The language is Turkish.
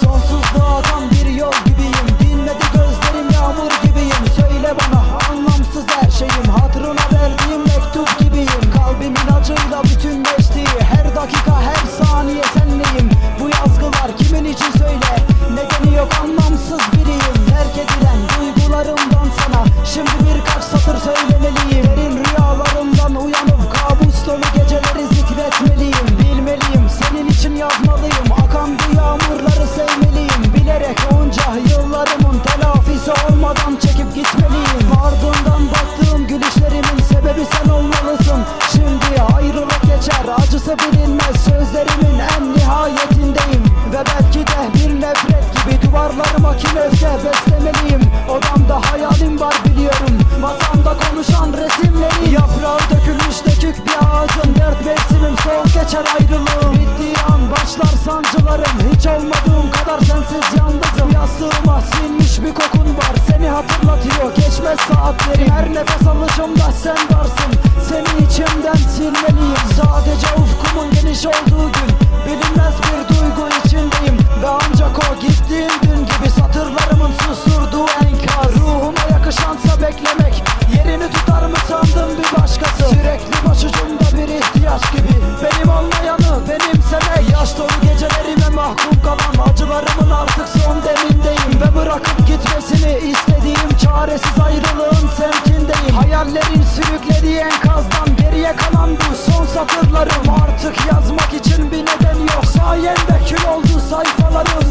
Sonsuzluğa akan bir yol acısı bilinmez Sözlerimin en nihayetindeyim. Ve belki de bir nefret gibi duvarlarıma kin öfke beslemeliyim? Odamda hayalim var biliyorum. Masamda konuşan resimleri Yaprağı dökülmüş dökük bir ağacın Dert mevsimim soğuk geçer ayrılığım. Bittiği an başlar sancılarım. Hiç olmadığım kadar sensiz yalnızım. Yastığıma sinmiş bir kokun var. Seni hatırlatıyor geçmez saatlerim. Her nefes alışımda sen varsın satırlarım Artık yazmak için bir neden yok. Sayende kül oldu sayfalarım